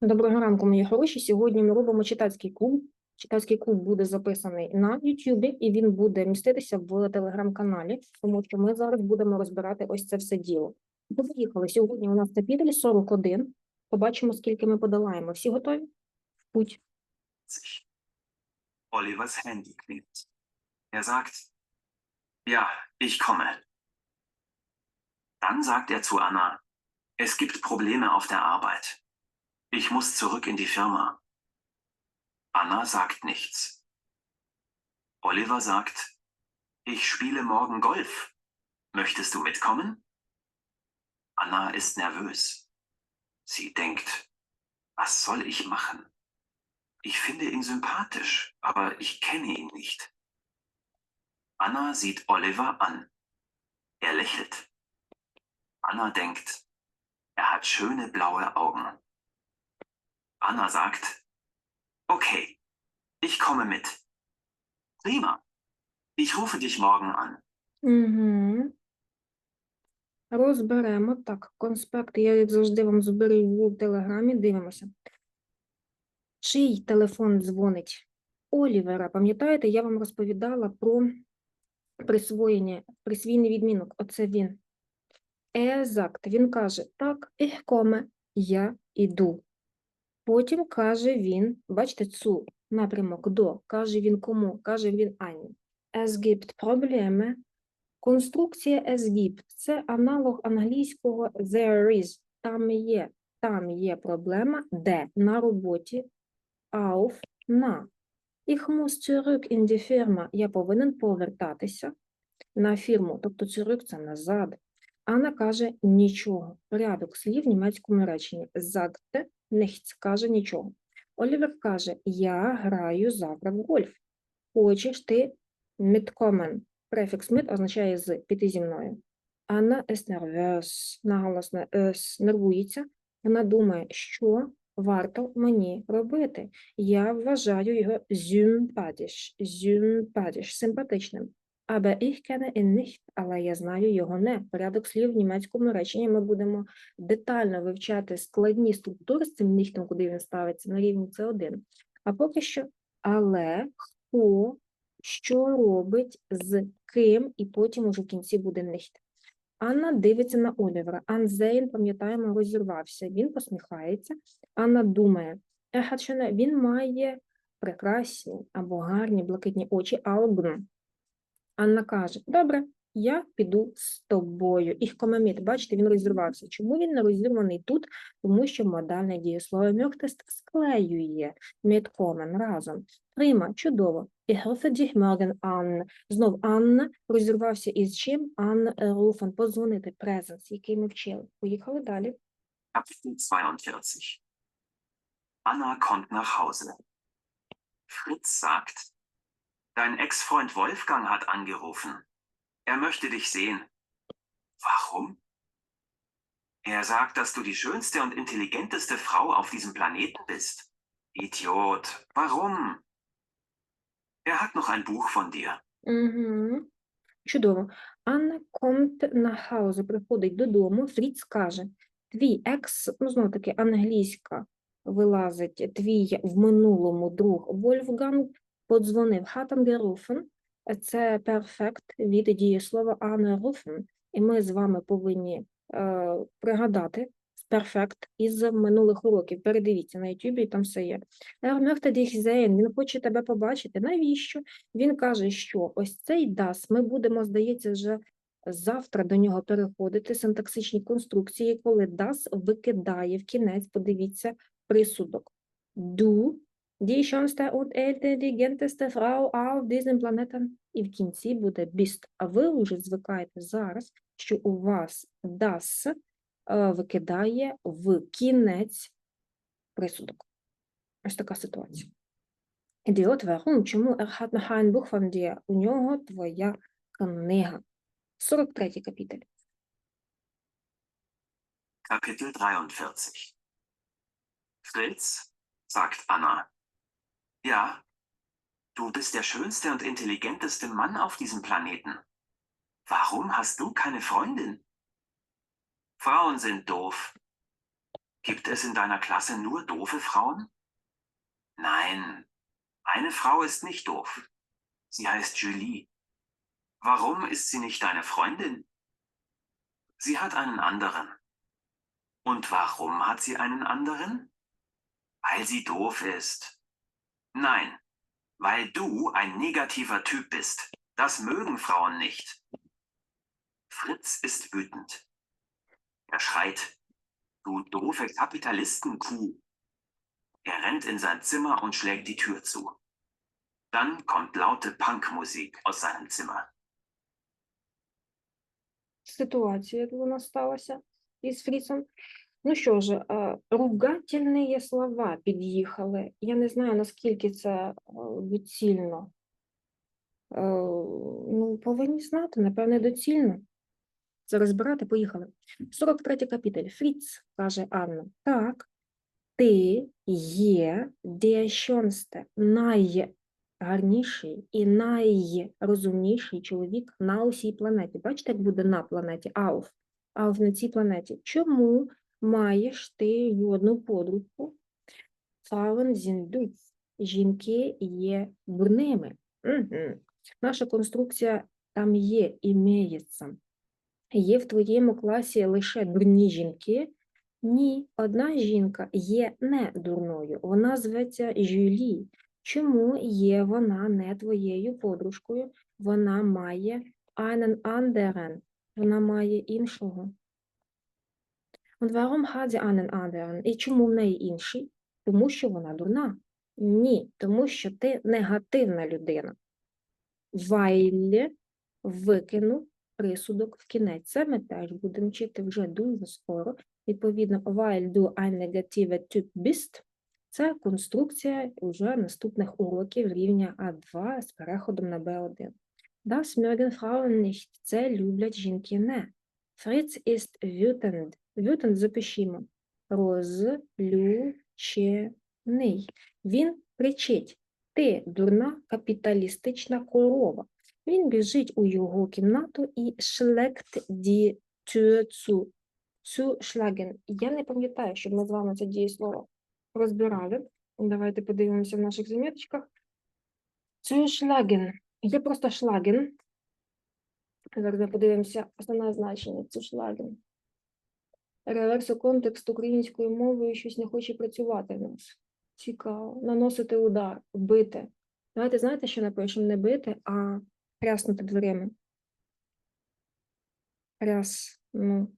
Доброго ранку, мої хороші. Сьогодні ми робимо читацький клуб. Читацький клуб буде записаний на YouTube і він буде міститися в телеграм-каналі, тому що ми зараз будемо розбирати ось це все діло. Поїхали. Сьогодні у нас капітель 41. Побачимо, скільки ми подолаємо. Всі готові? В Путь. Olivers Handy klingelt. Er sagt, ja, ich komme. Dann sagt er zu Anna, es gibt Probleme auf der Arbeit. Ich muss zurück in die Firma. Anna sagt nichts. Oliver sagt, ich spiele morgen Golf. Möchtest du mitkommen? Anna ist nervös. Sie denkt, was soll ich machen? Ich finde ihn sympathisch, aber ich kenne ihn nicht. Anna sieht Oliver an. Er lächelt. Anna denkt, er hat schöne blaue Augen. Anna sagt, okay, ich komme mit. Prima. Ich rufe dich morgen an. Угу. Розберемо. Так, конспект я, як завжди, вам зберу в телеграмі. Дивимося. Чий телефон дзвонить? Олівера. Пам'ятаєте, я вам розповідала про присвоєння, присвійний відмінок. Оце він. Езакт. Він каже, так, ich komme, я іду. Потім каже він, бачите, цу, напрямок до, каже він кому, каже він Ані. Es gibt Probleme. Конструкція es gibt – це аналог англійського there is. Там є, там є проблема, де, на роботі, auf, на. Ich muss zurück in die Firma. Я повинен повертатися на фірму, тобто zurück – це назад. Анна каже нічого. Порядок слів в німецькому реченні. Sagte nichts – каже нічого. Олівер каже, я граю завтра в гольф. Хочеш ти mitkommen? Префікс mit означає з, піти зі мною. Анна ist nervös, наголосно «es» нервується. Вона думає, що варто мені робити. Я вважаю його sympathisch, sympathisch, симпатичним. Aber ich kenne ihn nicht, але я знаю його не. Порядок слів в німецькому реченні ми будемо детально вивчати складні структури з цим нихтом, куди він ставиться на рівні С1. А поки що, але хто що робить з ким, і потім уже в кінці буде нихт. Анна дивиться на Олівера. Анзейн, пам'ятаємо, розірвався. Він посміхається. Анна думає, «Er він має прекрасні або гарні блакитні очі, Augen. Анна каже, добре, я піду з тобою. Їх комеміт, бачите, він розірвався. Чому він не розірваний тут? Тому що модальне дієслово мьохтест склеює міткомен разом. Прима, чудово. Morgen an. Знов Анна розірвався із чим? Ан руфен, подзвонити, презенс, який ми вчили. Поїхали далі. Kapitel 42. Anna kommt nach Hause. Fritz sagt, dein Ex-Freund Wolfgang hat angerufen. Er möchte dich sehen. Warum? Er sagt, dass du die schönste und intelligenteste Frau auf diesem Planeten bist. Idiot. Warum? Er hat noch ein Buch von dir. Угу. Чудово. Анна комт на хаузе приходить додому. Фріц каже: твій екс, ну знову таки англійська вилазить, твій в минулому друг Вольфганг подзвонив Хатангеруфен. Це перфект від дієслова анеруфен. І ми з вами повинні е, пригадати перфект із минулих уроків. Передивіться на YouTube, і там все є. Er möchte. Він хоче тебе побачити. Навіщо? Він каже, що ось цей das, ми будемо, здається, вже завтра до нього переходити, синтаксичні конструкції, коли das викидає в кінець, подивіться, присудок. Du, die schönste und intelligenteste Frau auf diesem Planeten. І в кінці буде bist. А ви вже звикаєте зараз, що у вас das е, викидає в кінець присудок. Ось така ситуація. Ідіот, warum? Чому noch ein Buch? У нього твоя книга. 43 капітель. Kapitel 43 Fritz, sagt Anna. Ja, du bist der schönste und intelligenteste Mann auf diesem Planeten. Warum hast du keine Freundin? Frauen sind doof. Gibt es in deiner Klasse nur doofe Frauen? Nein, eine Frau ist nicht doof. Sie heißt Julie. Warum ist sie nicht deine Freundin? Sie hat einen anderen. Und warum hat sie einen anderen? Weil sie doof ist. Nein, weil du ein negativer Typ bist. Das mögen Frauen nicht. Fritz ist wütend. Er schreit, du doofe Kapitalistenkuh. Er rennt in sein Zimmer und schlägt die Tür zu. Dann kommt laute Punkmusik aus seinem Zimmer. Ситуація, як вона сталася із Фрісом. Ну що ж, е, ругательні слова під'їхали. Я не знаю, наскільки це е, доцільно. Е, Ну, повинні знати, напевне, доцільно. Це розбирати, поїхали. 43 капітель. Фріц, каже Анна. Так, ти є schönste, найгарніший і найрозумніший чоловік на усій планеті. Бачите, як буде на планеті? Auf. Auf на цій планеті. Чому маєш ти одну подругу? Frauen sind. Жінки є дурними. Угу. Наша конструкція там є, імеється. Є в твоєму класі лише дурні жінки? Ні, одна жінка є не дурною. Вона зветься Жюлі. Чому є вона не твоєю подружкою? Вона має einen anderen. Вона має іншого. Und warum hat sie einen anderen? І чому в неї інший? Тому що вона дурна. Ні, тому що ти негативна людина. Weil викинув присудок в кінець. Це ми теж будемо вчити вже дуже скоро. Відповідно, weil du ein negativer Typ bist, це конструкція вже наступних уроків рівня А2 з переходом на Б1. Das mögen Frauen nicht. Це люблять жінки не. Fritz ist wütend. Wütend запишімо. Розлючений. Він кричить. Ти дурна капіталістична корова. Він біжить у його кімнату і die Tür zu. Zu schlagen. Я не пам'ятаю, щоб ми з вами це дієслово розбирали. Давайте подивимося в наших заміточках. Zu schlagen. Є просто schlagen. Зараз ми подивимося основне значення. Zu schlagen. Реверсу контекст українською мовою щось не хоче працювати в нас. Цікаво. Наносити удар, бити. Давайте знаєте, що напишемо? Не бити, а Ряснути дверима. Ряс, ну.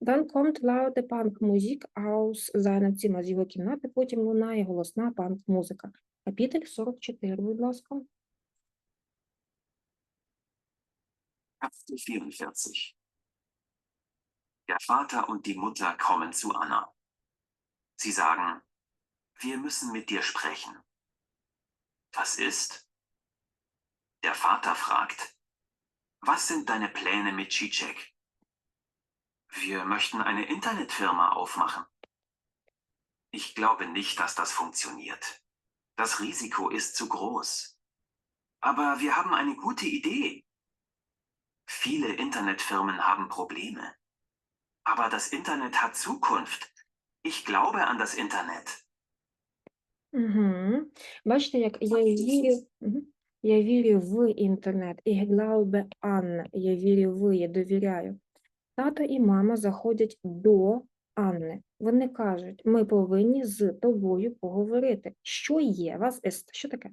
Dann kommt laute Punkmusik aus seinem Zimmer. З його кімнати потім лунає голосна панк-музика. Капітель 44, будь ласка. 44 Der Vater und die Mutter kommen zu Anna. Sie sagen, wir müssen mit dir sprechen. Was ist? Der Vater fragt, was sind deine Pläne mit Cicek? Wir möchten eine Internetfirma aufmachen. Ich glaube nicht, dass das funktioniert. Das Risiko ist zu groß. Aber wir haben eine gute Idee. Viele Internetfirmen haben Probleme. Aber das Internet hat Zukunft. Ich glaube an das Internet. Угу. Бачите, як я вірю, угу. я вірю в інтернет. Ich glaube an. Я вірю в, я довіряю. Тато і мама заходять до Анни. Вони кажуть, ми повинні з тобою поговорити. Що є? Вас ist? Що таке?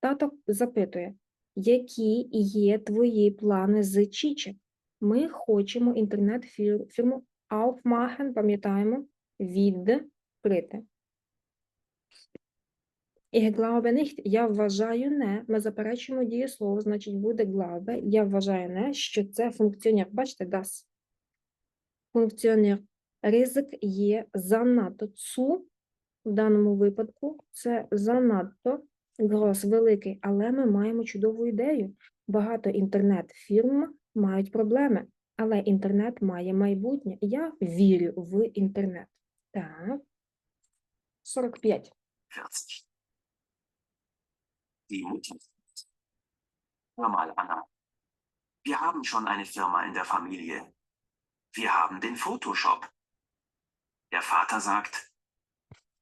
Тато запитує, які є твої плани з Чічек? Ми хочемо інтернет-фірму Aufmachen, пам'ятаємо, відкрити. Ich glaube nicht. Я вважаю не. Ми заперечуємо дієслово, значить буде glaube. Я вважаю не, що це функціонер. Бачите, das. Функціонер. Ризик є занадто. Цу в даному випадку це занадто гроз великий, але ми маємо чудову ідею. Багато інтернет-фірм мають проблеми, але інтернет має майбутнє. Я вірю в інтернет. Так. 45. 40. Die Mutter. Hör mal, Anna. Wir haben schon eine Firma in der Familie. Wir haben den Photoshop. Der Vater sagt,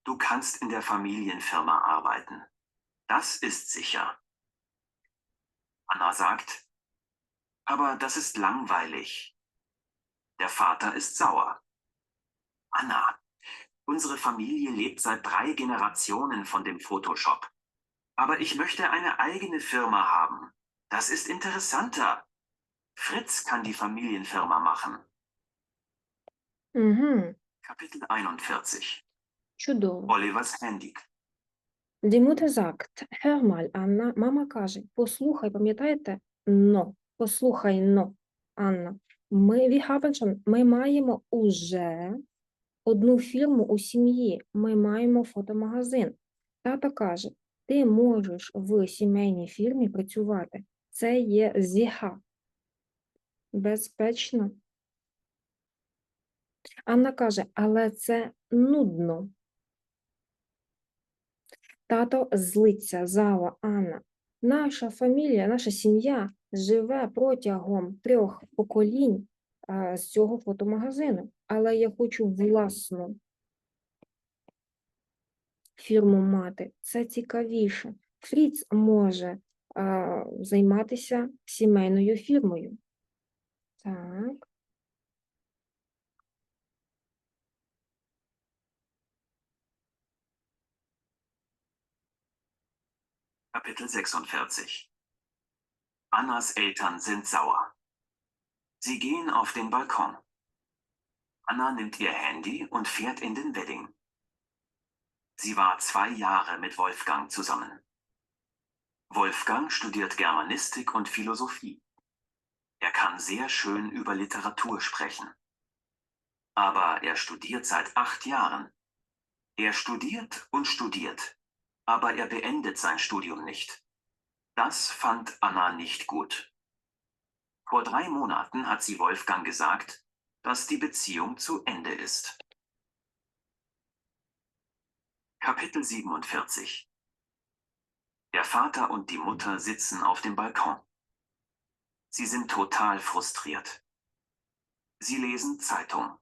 du kannst in der Familienfirma arbeiten. Das ist sicher. Anna sagt, aber das ist langweilig. Der Vater ist sauer. Anna, unsere Familie lebt seit drei Generationen von dem Photoshop. Aber ich möchte eine eigene Firma haben. Das ist interessanter. Fritz kann die Familienfirma machen. Угу, Kapitel 41. чудово. Olivers Handy. Die Mutter sagt, hör mal, Анна, мама каже, послухай, пам'ятаєте? Но, послухай, но, Анна. Ми, haben ми маємо уже одну фірму у сім'ї, ми маємо фотомагазин. Тато каже, ти можеш в сімейній фірмі працювати. Це є зіха. Безпечно. Анна каже, але це нудно. Тато злиться, зала, Анна. Наша фамілія, наша сім'я живе протягом трьох поколінь а, з цього фотомагазину, але я хочу власну фірму мати. Це цікавіше. Фріц може а, займатися сімейною фірмою. Так. Kapitel 46. Annas Eltern sind sauer. Sie gehen auf den Balkon. Anna nimmt ihr Handy und fährt in den Wedding. Sie war zwei Jahre mit Wolfgang zusammen. Wolfgang studiert Germanistik und Philosophie. Er kann sehr schön über Literatur sprechen. Aber er studiert seit acht Jahren. Er studiert und studiert, aber er beendet sein Studium nicht. Das fand Anna nicht gut. Vor drei Monaten hat sie Wolfgang gesagt, dass die Beziehung zu Ende ist. Kapitel 47 Der Vater und die Mutter sitzen auf dem Balkon. Sie sind total frustriert. Sie lesen Zeitung.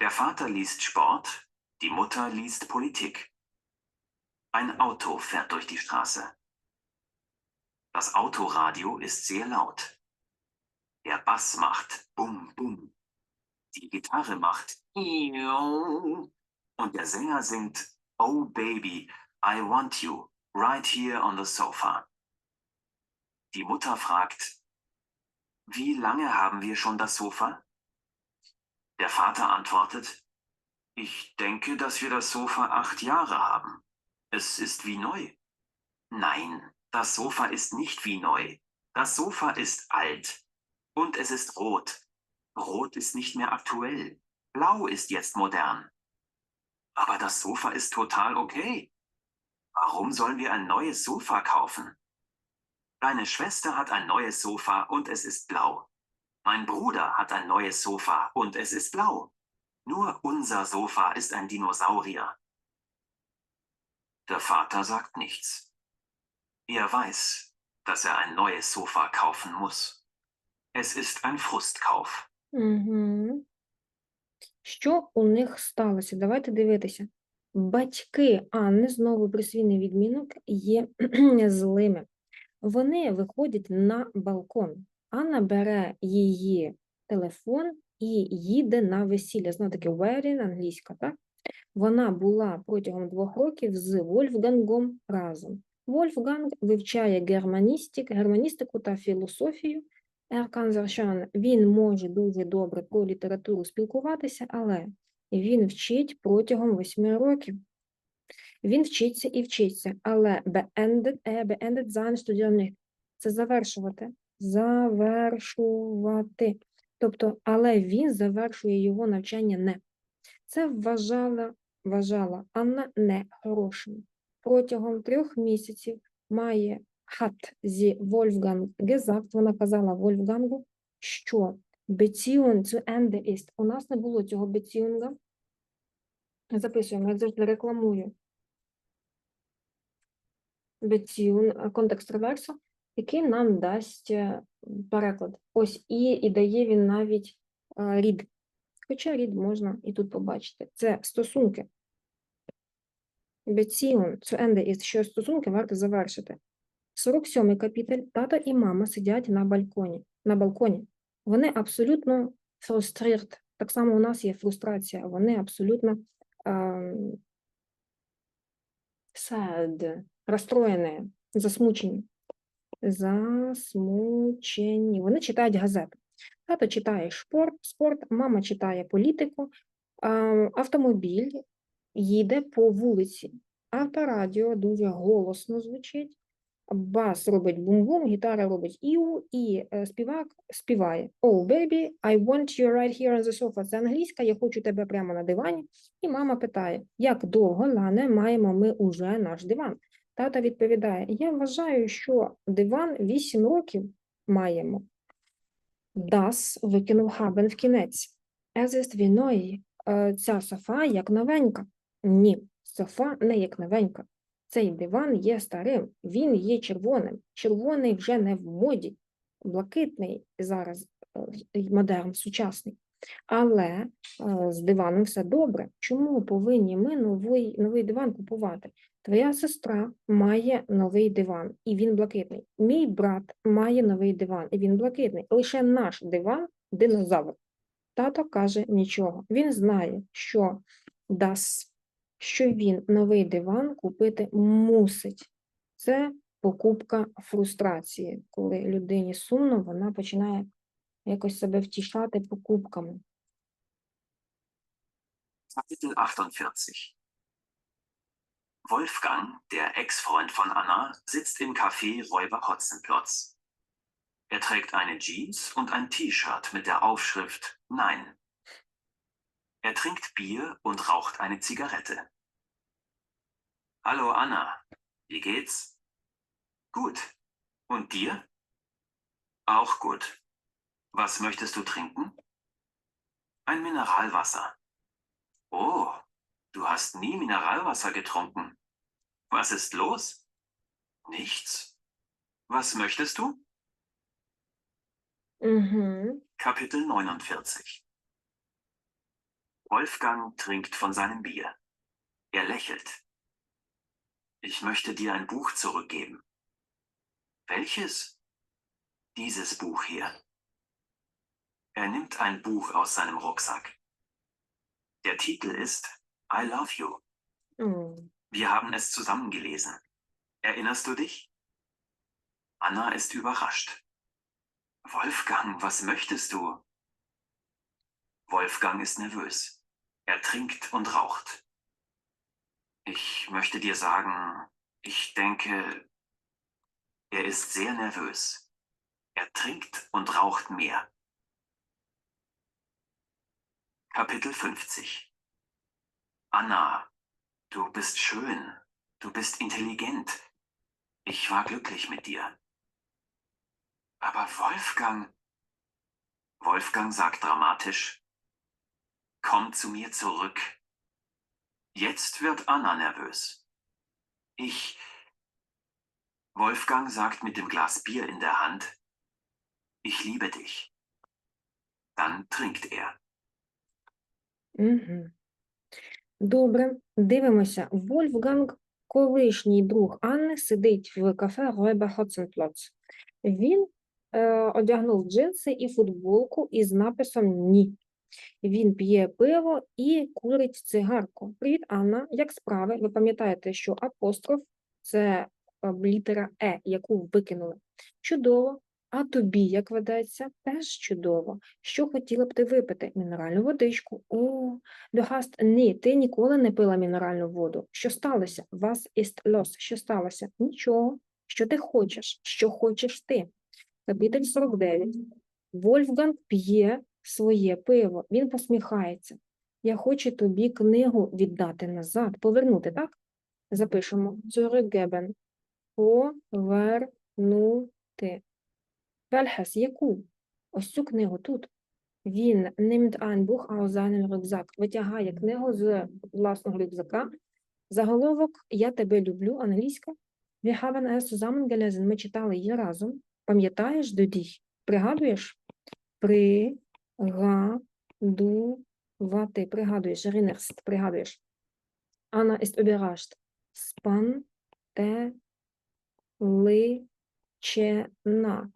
Der Vater liest Sport, die Mutter liest Politik. Ein Auto fährt durch die Straße. Das Autoradio ist sehr laut. Der Bass macht Bum Bum. Die Gitarre macht. Und der Sänger singt Oh Baby, I want you, right here on the sofa. Die Mutter fragt, wie lange haben wir schon das Sofa? Der Vater antwortet, ich denke, dass wir das Sofa acht Jahre haben. Es ist wie neu. Nein, das Sofa ist nicht wie neu. Das Sofa ist alt. Und es ist rot. Rot ist nicht mehr aktuell. Blau ist jetzt modern. Aber das Sofa ist total okay. Warum sollen wir ein neues Sofa kaufen? Deine Schwester hat ein neues Sofa und es ist blau. Mein Bruder hat ein neues Sofa und es ist blau. Nur unser Sofa ist ein Dinosaurier. Der Vater sagt nichts. Er weiß, dass er ein neues Sofa kaufen muss. Es ist ein Frustkauf. Угу. Що у них сталося? Давайте дивитися. Батьки Анни, знову присвійний відмінок, є злими. Вони виходять на балкон. Анна бере її телефон і їде на весілля. Знову таки, wedding, англійська, так? Вона була протягом двох років з Вольфгангом разом. Вольфганг вивчає германістик, германістику та філософію. Kann. Він може дуже добре про літературу спілкуватися, але він вчить протягом восьми років. Він вчиться і вчиться, але beendet, beendet sein Studium. Це завершувати. Завершувати. Тобто, але він завершує його навчання не. Це вважала, вважала Анна нехорошим. Протягом трьох місяців має hat зі Wolfgang gesagt, вона казала Вольфгангу, що Beziehung zu Ende ist. У нас не було цього Beziehung. Записуємо, як завжди рекламую. Beziehung, контекст реверсу, який нам дасть е, переклад. Ось і, і дає він навіть е, рід. Хоча рід можна і тут побачити. Це стосунки. Beziehung zu Ende ist, що стосунки варто завершити. 47-й капітель. Тато і мама сидять на балконі. На балконі. Вони абсолютно frustriert. Так само у нас є фрустрація. Вони абсолютно ем, sad, розстроєні, засмучені. Засмучені. Вони читають газети. Тато читає спорт, спорт, мама читає політику, автомобіль їде по вулиці. Авторадіо дуже голосно звучить. Бас робить бум-бум, гітара робить іу, і е, співак співає Oh, baby, I want you right here on the sofa. Це англійська, я хочу тебе прямо на дивані. І мама питає, як довго, Лане, маємо ми уже наш диван? Тата відповідає, я вважаю, що диван 8 років маємо. Das викинув Хабен в кінець. Es ist wie neu. Е, Ця софа як новенька. Ні, софа не як новенька. Цей диван є старим, він є червоним. Червоний вже не в моді, блакитний зараз е, модерн, сучасний. Але е, з диваном все добре. Чому повинні ми новий, новий диван купувати? Твоя сестра має новий диван, і він блакитний. Мій брат має новий диван, і він блакитний. Лише наш диван динозавр. Тато каже нічого. Він знає, що дасть, що він новий диван купити мусить. Це покупка фрустрації. Коли людині сумно, вона починає якось себе втішати покупками. Kapitel 48 Wolfgang, der Ex-Freund von Anna, sitzt im Café Räuber Hotzenplotz. Er trägt eine Jeans und ein T-Shirt mit der Aufschrift Nein. Er trinkt Bier und raucht eine Zigarette. Hallo Anna, wie geht's? Gut. Und dir? Auch gut. Was möchtest du trinken? Ein Mineralwasser. Oh, du hast nie Mineralwasser getrunken. Was ist los? Nichts. Was möchtest du? Mhm. Kapitel 49 Wolfgang trinkt von seinem Bier. Er lächelt. Ich möchte dir ein Buch zurückgeben. Welches? Dieses Buch hier. Er nimmt ein Buch aus seinem Rucksack. Der Titel ist I Love You. Mhm. Wir haben es zusammen gelesen. Erinnerst du dich? Anna ist überrascht. Wolfgang, was möchtest du? Wolfgang ist nervös. Er trinkt und raucht. Ich möchte dir sagen, ich denke, er ist sehr nervös. Er trinkt und raucht mehr. Kapitel 50 Anna, Du bist schön. Du bist intelligent. Ich war glücklich mit dir. Aber Wolfgang. Wolfgang sagt dramatisch. Komm zu mir zurück. Jetzt wird Anna nervös. Ich. Wolfgang sagt mit dem Glas Bier in der Hand. Ich liebe dich. Dann trinkt er. Mhm. Добре, дивимося. Вольфганг, колишній друг Анни, сидить в кафе Ройба Хоценплоц. Він е, одягнув джинси і футболку із написом Ні. Він п'є пиво і курить цигарку. Привіт, Анна. Як справи? Ви пам'ятаєте, що апостроф це е, літера Е, яку викинули. Чудово. А тобі як ведеться? Теж чудово. Що хотіла б ти випити? Мінеральну водичку. О, Du ні, ти ніколи не пила мінеральну воду. Що сталося? Was ist los? Що сталося? Нічого. Що ти хочеш? Що хочеш ти? Капітель 49. Вольфганг п'є своє пиво. Він посміхається. Я хочу тобі книгу віддати назад, повернути, так? Запишемо. Zurückgeben. Повернути. Welches? Яку? Ось цю книгу тут. Він nimmt ein Buch aus seinem Rucksack, витягає книгу з власного рюкзака. Заголовок Я тебе люблю, англійська. Wir haben es zusammen gelesen. Ми читали її разом. Пам'ятаєш, dich? Пригадуєш? Пригадуєш. Вати, пригадуєш, erinnerst, пригадуєш. Анна ist überrascht. Спан, те, ли, на.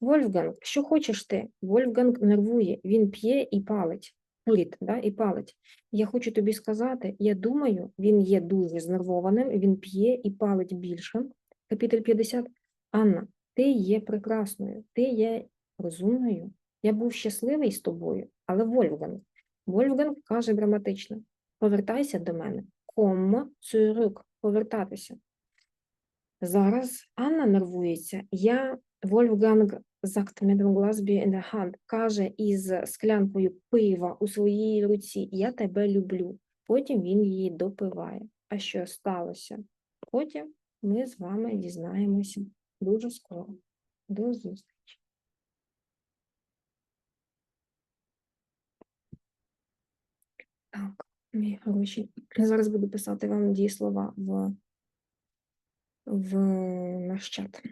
Вольфганг, що хочеш ти? Вольфганг нервує, він п'є і палить. Курить, да, і палить. Я хочу тобі сказати, я думаю, він є дуже знервованим, він п'є і палить більше. Капітель 50. Анна, ти є прекрасною, ти є розумною. Я був щасливий з тобою, але Вольфганг. Вольфганг каже драматично: повертайся до мене. Komm zurück, повертатися. Зараз Анна нервується. Я Вольфганг mit dem in каже із склянкою пива у своїй руці, я тебе люблю. Потім він її допиває. А що сталося? Потім ми з вами дізнаємося дуже скоро. До зустрічі. Так, мій хороші. Зараз буду писати вам дієслова в, в наш чат.